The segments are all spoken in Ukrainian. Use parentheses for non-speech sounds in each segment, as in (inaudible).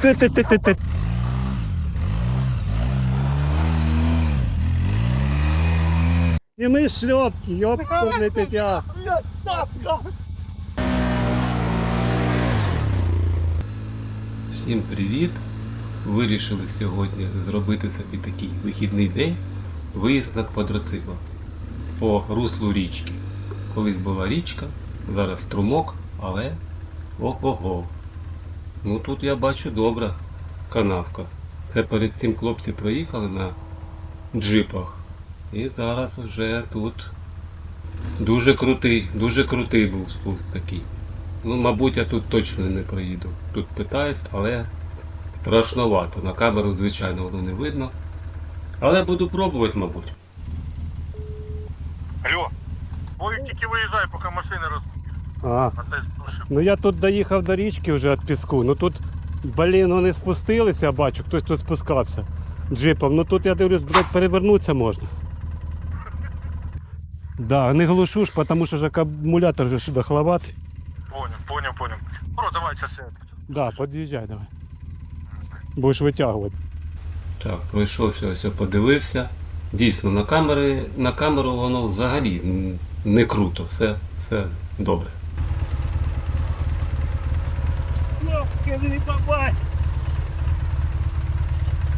Ти, ти, ти, ти, ти. І ми шльопки, йопкурний петя. Всім привіт! Вирішили сьогодні зробити собі такий вихідний день виїзд на квадроцикл по руслу річки. Колись була річка, зараз струмок, але ого-го. Ну тут я бачу добра канавка. Це перед цим хлопці проїхали на джипах. І зараз вже тут дуже крутий, дуже крутий був спуск такий. Ну, мабуть, я тут точно не проїду. Тут питаюсь, але страшновато. На камеру, звичайно, воно не видно. Але буду пробувати, мабуть. Алло. Тільки виїжджай, поки машини роз... А, А ну я тут доїхав до річки вже від піску. Ну тут, блін, вони спустилися, я бачу, хтось тут спускався джипом. Ну тут я дивлюсь, блядь, перевернутися можна. (laughs) Да, не глушу ж, тому що ж акумулятор же ж дохловатий. Поняв, поняв, поняв. Бро, давай час я. Да, під'їжджай давай. Будеш витягувати. Так, пройшовся, ось подивився. Дійсно, на камери, на камеру воно взагалі не круто, все, все добре.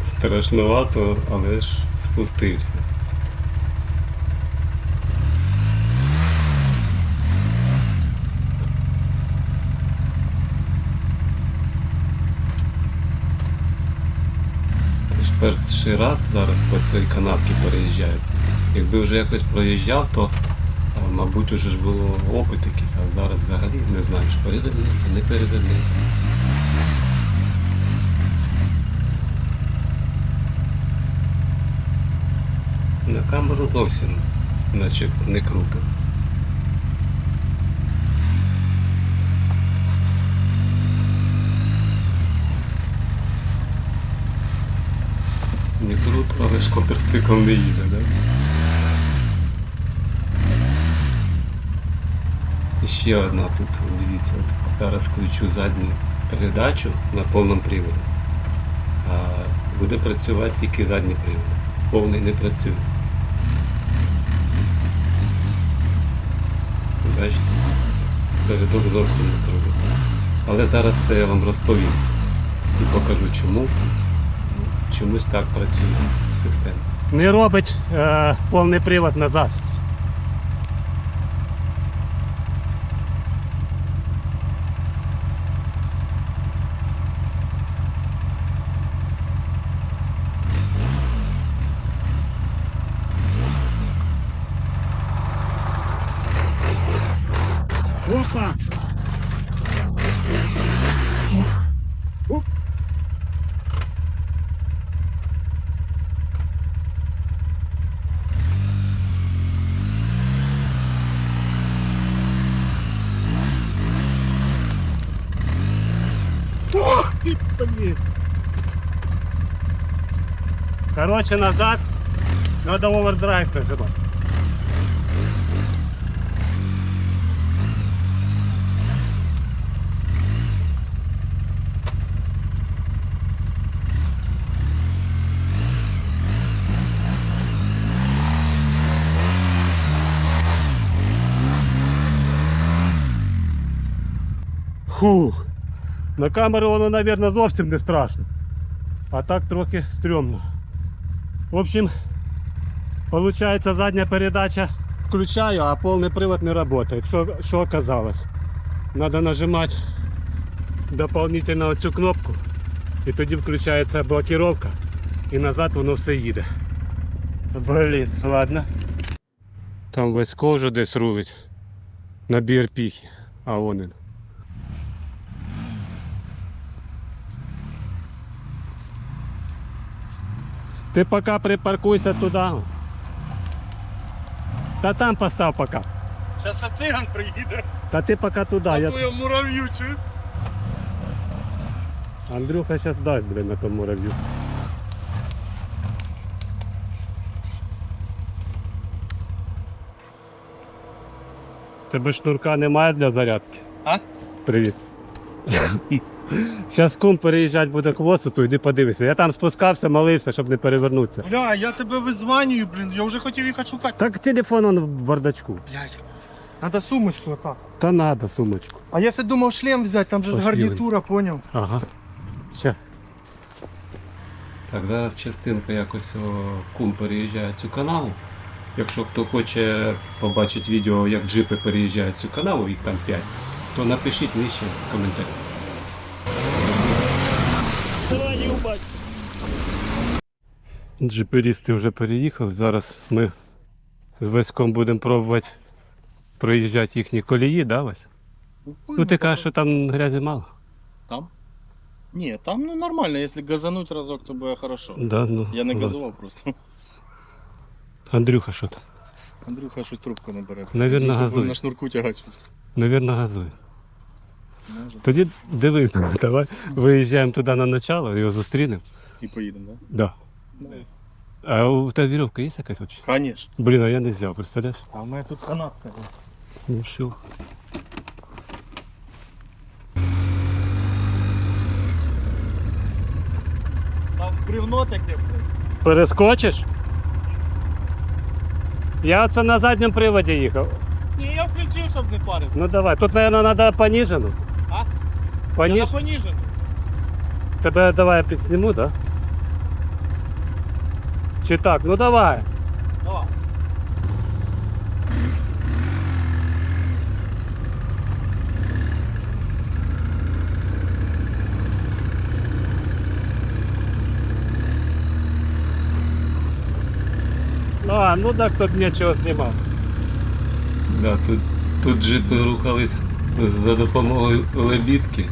Страшновато, але ж спустився. Це перший раз зараз по цій канавці переїжджають. Якби вже якось проїжджав, то мабуть уже ж було опит якийсь, а зараз взагалі не знаєш, перевернеться, не перевернеться. На камеру зовсім наче не круто. Не круто, але ж квадроцикл не їде, так? І ще одна тут, дивіться, от зараз включу задню передачу на повному приводі. Буде працювати тільки задній привод. Повний не працює. Бачите? Передок зовсім не крутиться. Але зараз все я вам розповім і покажу чому. Чомусь так працює система. Не робить е, повний привод назад. Короче, назад надо овердрайв нажимать. Фух. На камеру воно, мабуть, зовсім не страшно. А так трохи стрьомно. В общем, получается задня передача включаю, а повний привод не работает. Що оказалось? Надо нажимать дополнительно оцю кнопку. І тоді включається блокировка. І назад воно все їде. Блін, ладно. Там Весько вже десь рулить. На BRP. А вон він. Ти поки припаркуйся туди. Та там постав поки. Зараз циган приїде. Та ти поки туди. А Я... свою мурав'ю чую. Андрюха зараз дасть, блин, на тому мурав'ю. Тебе шнурка немає для зарядки. А? Привіт. (laughs) Зараз кум переїжджати буде к Восуту, йди подивися. Я там спускався, молився, щоб не перевернутися. Бля, я тебе визванюю, блін. Я вже хотів їхати шукати. Так телефон он в бардачку. Блядь. Надо сумочку отак. Та надо сумочку. А я ще думав шлем взяти, там же ж Пошли, гарнітура, поняв. Ага. Щас. Так, зараз частинка якось о, кум переїжджає цю канаву. Якщо хто хоче побачити відео, як джипи переїжджають цю канаву, їх там 5, то напишіть нижче в коментарі. Джиперісти вже переїхали. Зараз ми з Васьком будемо пробувати проїжджати їхні колії, да, Вась? Ну ти кажеш, що там грязі мало. Там? Ні, там ну нормально, якщо газануть разок, то буде хорошо. Да, ну, Я не газував просто. Андрюха, що там? Андрюха щось трубку не бере. Навірно, Тільки газує. На шнурку тягати. Навірно, газує. Може. Тоді дивись, давай виїжджаємо туди на начало, його зустрінемо. І поїдемо, так? Да. А у тебе вірьовка є якась взагалі? Да? Конечно. Блін, а я не взяв, представляєш? А у мене тут канат це. Ну все. Там бревно таке, блядь. Перескочиш? Я це на задньому приводі їхав. Ні, я включив, щоб не парити. Ну давай, тут, мабуть, треба поніжену. А? Я Поніж... на поніжену. Тебе давай я підсніму, так? Да? Чи так? Ну давай. Давай. А, ну так тут нічого знімав. Да, тут, тут джипи рухались за допомогою лебідки.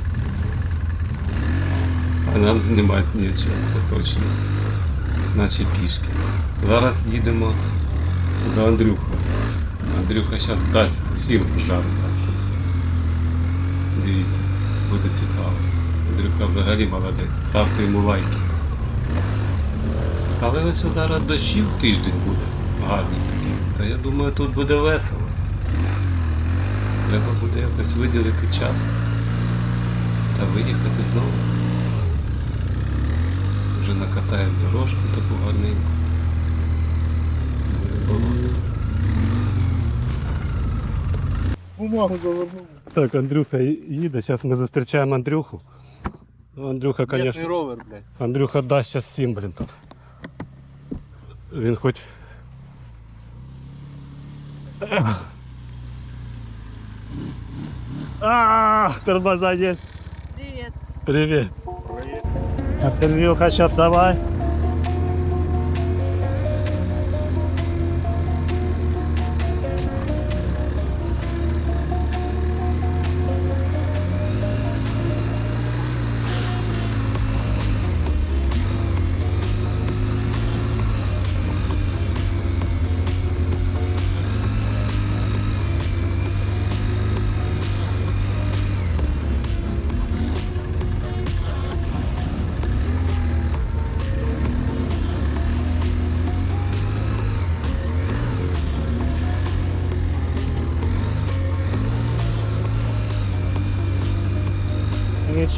А нам знімати нічого, точно. Наші пішки. Зараз їдемо за Андрюхою. Андрюха зараз дасть всім жару. Дивіться, буде цікаво. Андрюха взагалі молодець. Ставте йому лайки. Але ось зараз дощів тиждень буде. Гарний. Та я думаю, тут буде весело. Треба буде якось виділити час та виїхати знову. Вже накатаємо дорожку таку гарненьку. Буде болото. Бумагу завернув. Так, Андрюха їде, зараз ми зустрічаємо Андрюху. Ну, Андрюха, Конечно. звісно, ровер, блядь. Андрюха дасть зараз всім, блін. Він хоч. А, тормоза нет. Привет. Привет. Андрюха, сейчас давай.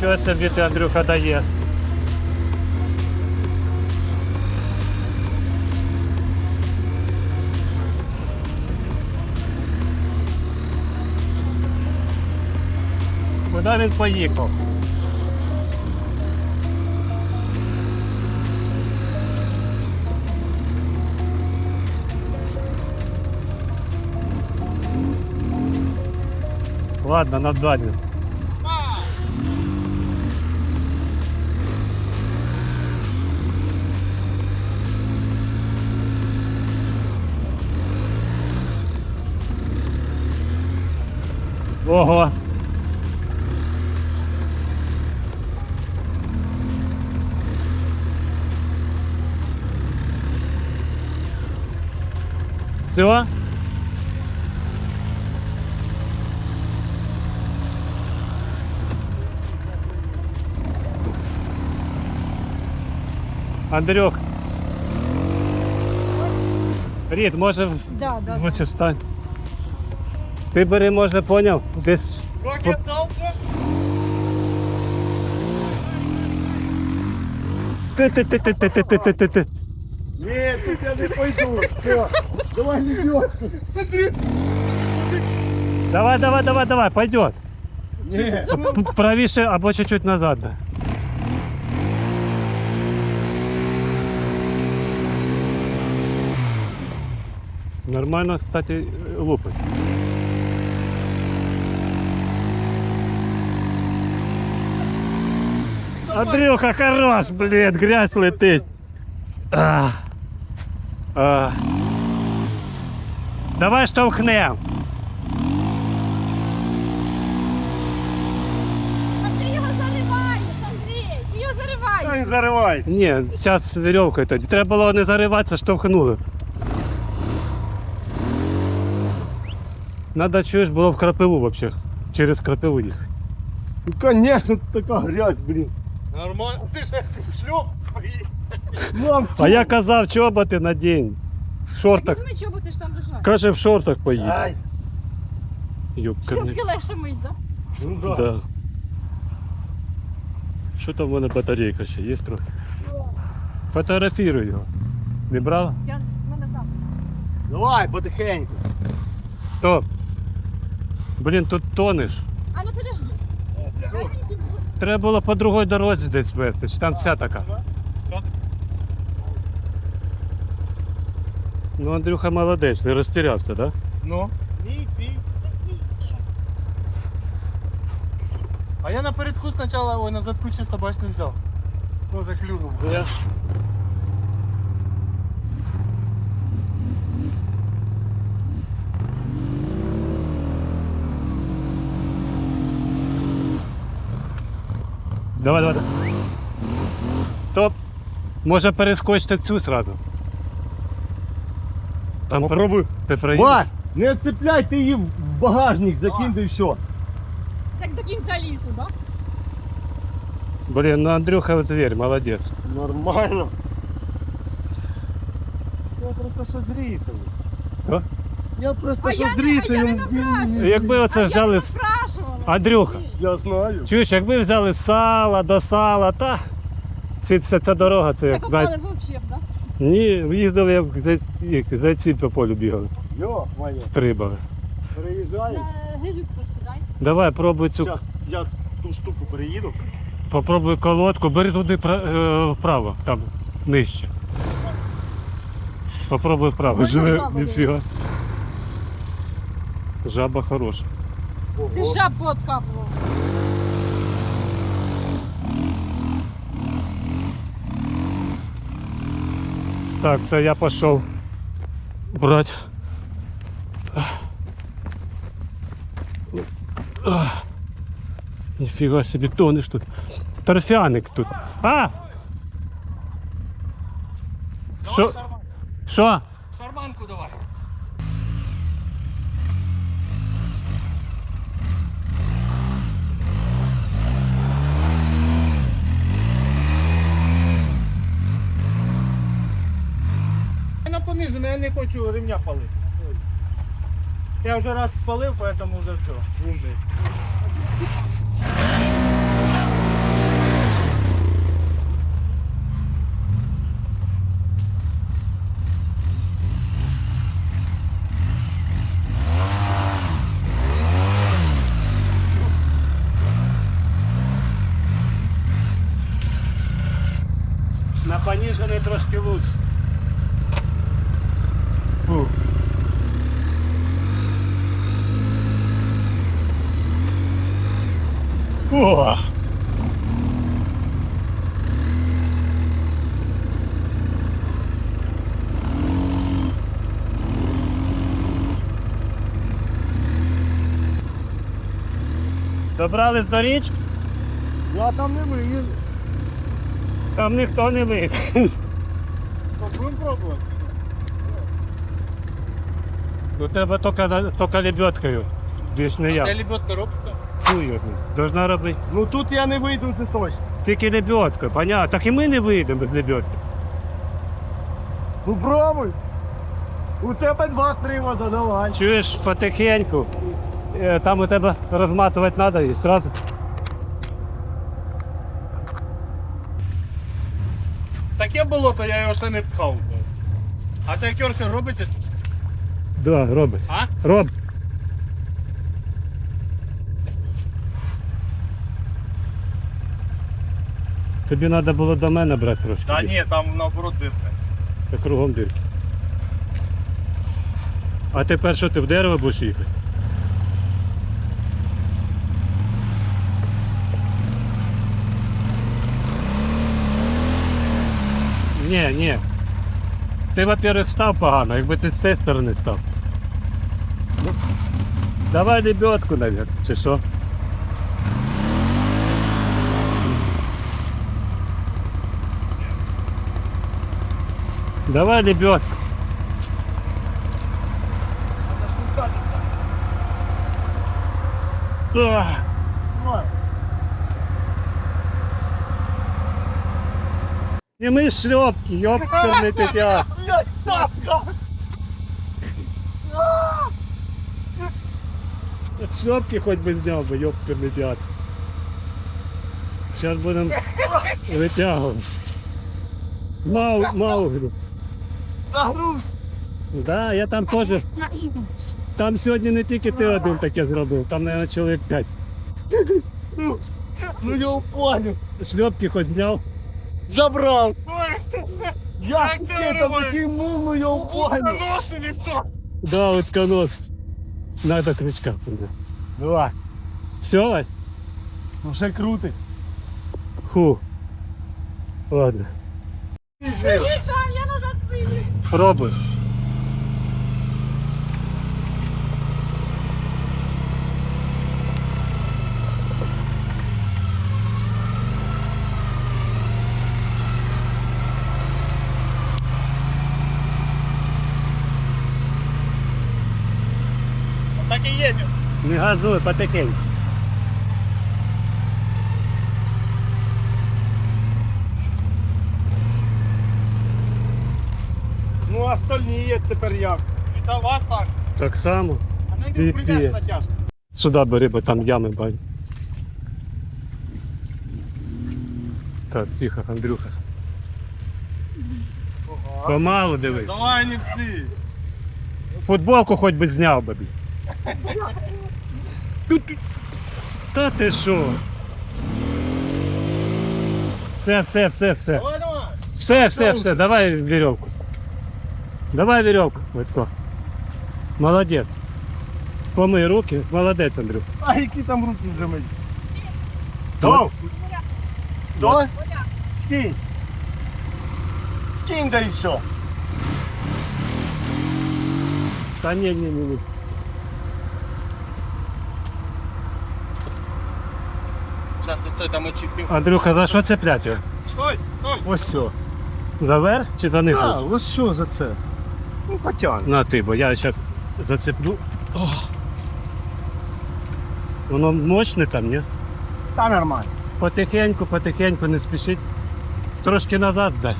Нічого собі ти, Андрюха, даєш. Куди він поїхав? Ладно, над заднім. Ого. Все? Андрюх. Рід, може Да, да, лучше встань. Ти бери, може, поняв? Десь. Трохи довго. Ти-ти-ти-ти-ти-ти-ти-ти. Ні, тут я не пойду. Все, давай не бьешься. Давай, давай, давай, давай, пойдет. Ні. П- Правіше або чуть-чуть назад. Да. Нормально, кстати, лупить. Андрюха, хорош, блин, грязь летить. А. А. Давай штовхнем. Андрій його зариває, Андрій, ти його зариваєш. не заривайся. Ні, зараз вірьовкою тоді. Треба було не зариватися, штовхнули. Надо чуєш, було в крапиву взагалі. Через крапиву їхати. Ну, конечно, така грязь, блін. Нормально. Ти ж шлюп. А я казав, чоботи на день. В шортах. Візьми чоботи ж там лежать. Каже, в шортах поїде. Ай. Трубки легше мить, так? Ну да. Да. Що там в мене батарейка ще є трохи? Фотографірую його. Не брала? Я в мене там. Давай, потихеньку. То. Блін, тут тонеш. А ну підожди. Треба було по другій дорозі десь вести, чи там вся така. Ну, Андрюха молодець, не розтірявся, так? Да? Ну. А я на передку спочатку, ой, на задку чисто бач не взяв. Тоже клюнув. Я... Давай, давай. Топ. Може перескочити цю сраду. Там попробуй. Ти проїдеш? Вась, не цепляй, ти її в багажник закинь, да і все. Так до кінця лісу, так? Блін, ну Андрюха зверь, молодець. Нормально. Я просто що зритель. Що? Я просто А що я не- а я зритель. не напрашую. Якби оце А я взяли. не з- спрашувала. Андрюха. Я знаю. Чуєш, якби взяли сала до сала, та ці, ця, ця дорога, це як Закопали зай... взагалі, так? Ні, їздили, як зайці, як ці, зайці по полю бігали, Йо, Ваня, стрибали. переїжджай. На гризюк. Давай, пробуй цю, Зараз я ту штуку переїду. попробуй колодку, бери туди пра- е, вправо, там нижче. Попробуй вправо. Можна Живе, жабу ніфіга. Жаба хороша. Ти жаб подкапував. Так, все, я пішов брати. Ах. Ніфіга собі тонеш тут. Торфяник тут. А! Що? Що? Я я не хочу ремня палити. Я вже раз спалив, поэтому вже все. Умний. На поніжений трошки лучше. Фу. О! Добрались до річки, Я там не виїду. там ніхто не вийде. Що, будемо пробувати? Ну треба тільки, тільки лебедкою. Більш не я. Де лебедка робиться? Чую. Должна робити. Ну тут я не вийду, це точно. Тільки лебедка, понятно. Так і ми не вийдемо без лебедки. Ну пробуй. У тебе два привода, давай. Чуєш потихеньку. Е, Там у тебе розматувати треба і сразу. Таке було, то я його ще не пхав. А те кьорки робите? Да, робить. А? Роб. Тобі треба було до мене брати трошки. Та ні, там наоборот дирка. Та кругом дирки. А тепер що ти в дерево будеш їхати? Ні, ні. Ти, во-первых, став погано, якби ти з цієї сторони став. Ну, Давай лебедку, навіть, чи що? Давай лебедку. Треба Штукати Ах. І ми шльопки, ёптерний тетя. Шльопки хоч би зняв би, ёптерний дяд. Зараз будемо витягувати. Мау, мауглю. Загруз! Да, я там теж. Там сьогодні не тільки ти один таке зробив, там, мабуть, чоловік п'ять. Ну я упалю. Шльопки хоч зняв. Забрав! Я там такий муму, я Носи ніхто! Да, утконос. Надо крючка. Давай. Все, Вась? Ну все крутий. Фу. Ладно. Там я назад вийду. Пробуй. Так і їдемо. Не газуй, потихеньку. Ну остальні є тепер як. І та вас так. Так само. А на нього прийдеш пі. натяжка. Сюди бери, бо там ями бань. Так, тихо, Андрюха. Помалу дивись. Давай не пли. Футболку хоч би зняв би. блін. (laughs) Тут- Та ти що? Все, все, все, все. Давай, давай. Все, все, все, давай веревку. Давай веревку, Витко. Молодець. Помий руки, молодець, Андрюх. А які там руки вже мить? До! До! Скинь! Скинь да і все. Та ні, ні, ні, ні. Сейчас, стой, там очіпів. Андрюха, за що цеплять його? Стой, стой. Ось все. За верх чи за низ? А, ось що за це? Ну, потягне. На ти, бо я зараз зацеплю. О. Воно мощне там, ні? Та нормально. Потихеньку, потихеньку, не спішіть. Трошки назад дай.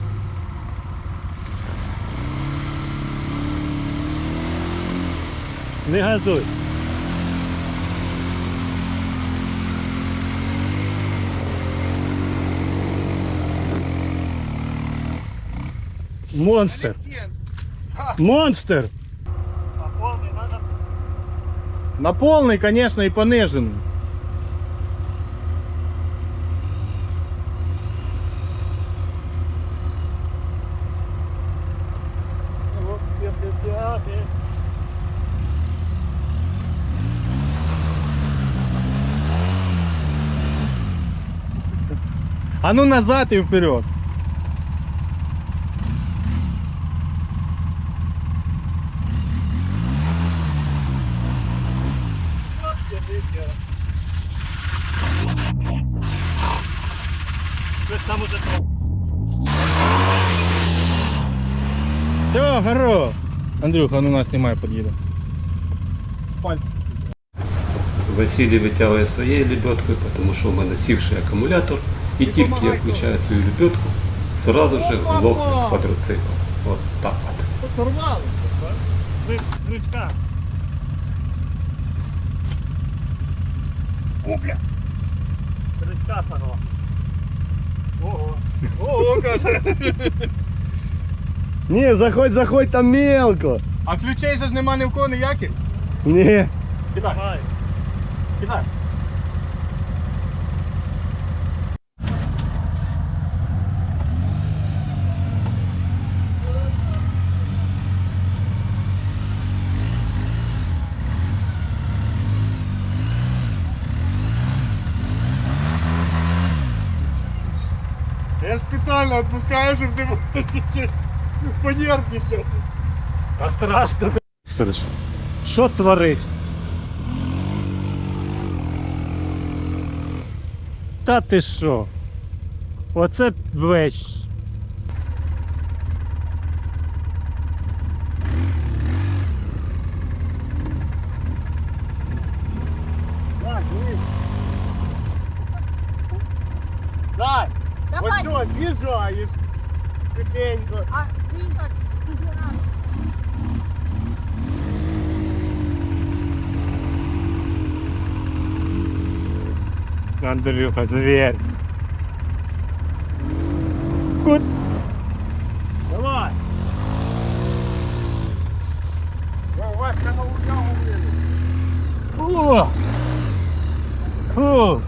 Не газуй. Монстр. Монстр. На повний, конечно, і понижений. А ну назад і вперед. Там уже Все, горо. Андрюха, ну нас знімай, під'їде. Василій витягує своєю лебедкою, тому що в мене сівший акумулятор. І тільки я включаю свою лебедку, сразу же глохне квадроцикл. От так от. Порвали. крючка. Тричка порог. Ого. Ого, каже. Ні, заходь, заходь, там мелко. А ключей же ж нема ні в кого ніяких. Ні. Кидай, Давай. кидай. Я отпускаешь, и ты чуть-чуть понервничал. А страшно. Страшно. Що творить? Та ти що? Оце веч. Дай, Давай. Що, з'їжджаєш. Тихенько. А він так. Андрюха, зверь. Кут. Давай. Давай, на О! Фу.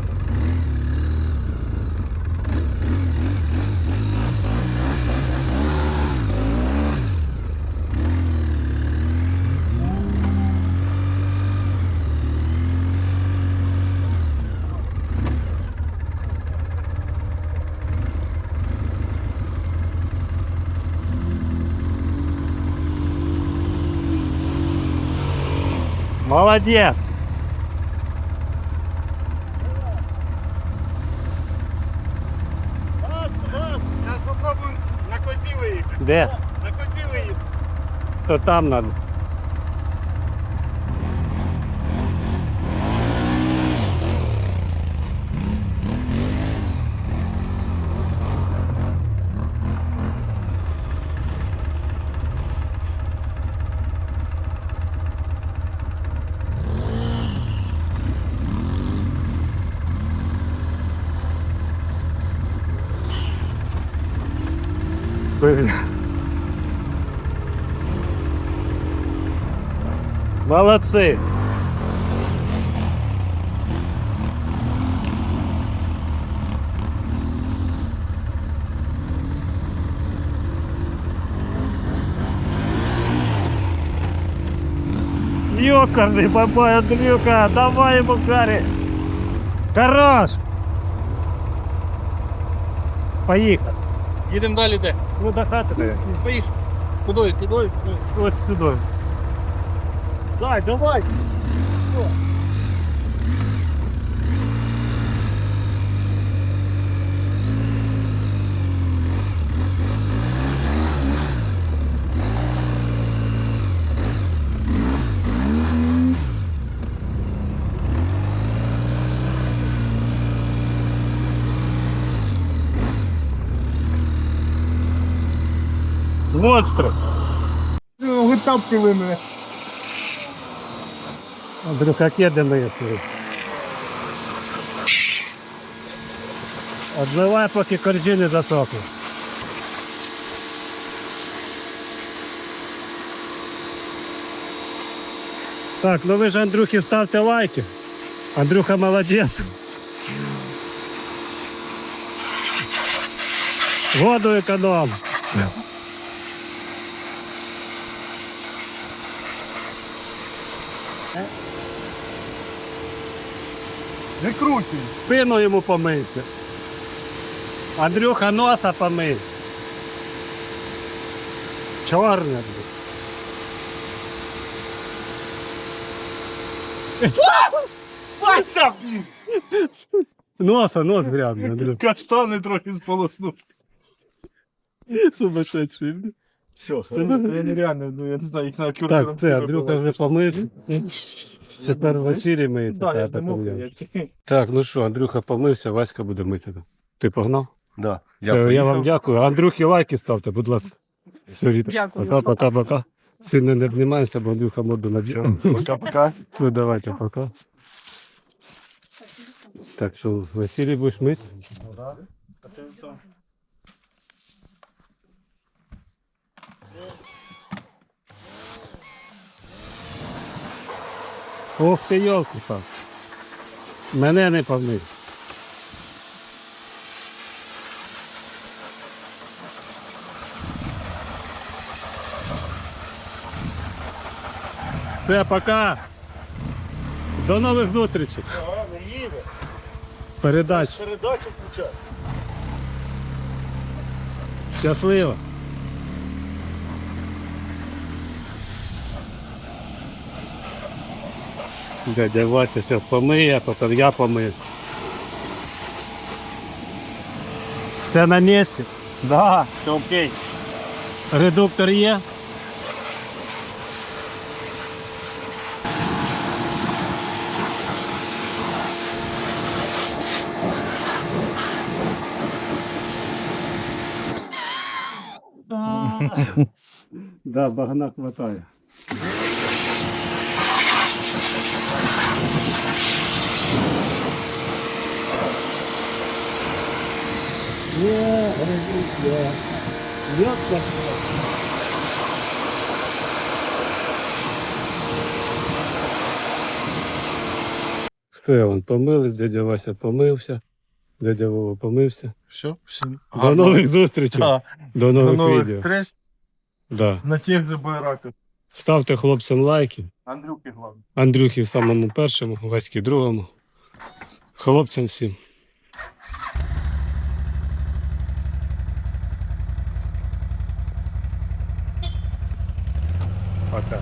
Молодец! Сейчас попробуем на коси выехать. Де? На выехать. То там надо. Молодцы! Ёкарный бабай, Андрюка, давай ему кари. Хорош! Поехали. Їдемо далі де? Ну до хаты, Поїхали. Куди? Куди? вот сюда. Дай, давай. Монстры! Витапкали мене. Андрюха, кеды мои. Отзывай, поки корзины засохли. Так, ну ви ж Андрюхі ставте лайки. Андрюха молодець. Воду економ. Не крути. Спину йому помийте. Андрюха носа помий. Чорне. Вася! Носа, нос грязний, Андрюха. Каштани трохи сполоснув. Сумасшедший. Все, я нереально, ну я не знаю, їх на Так, це Андрюха вже помив. Тепер в ефірі миється. Да, та, я та, не я- Так, ну що, Андрюха помився, Васька буде мити. Ти погнав? Да. Все, я вам дякую. Андрюхі лайки ставте, будь ласка. Все, Ріта. Дякую. Пока, пока, пока. Сильно не обнімаємося, бо Андрюха моду надів. Пока-пока. (laughs) Все, давайте, пока. Так що, Василій будеш мити? Ох ти йолки пал. Мене не помив. Все, пока. До нових зустрічей. Передач. Передачу включай. Щасливо. Дядя Вася все помиє, потім я помию. Це на місці? Да, все окей. Редуктор є? (laughs) Да, багна хватає. Є, є. Йопта. Все, он помили, дядя Вася помився, дядя Вова помився. Все, всім. До нових зустрічей, Да. до До нових нових відео. треш Да. на тех же байраках. Ставте хлопцям лайки. Андрюки главное. Андрюхі самому першому, Ваські другому. Хлопцям всім. Пока.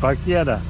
Покеда.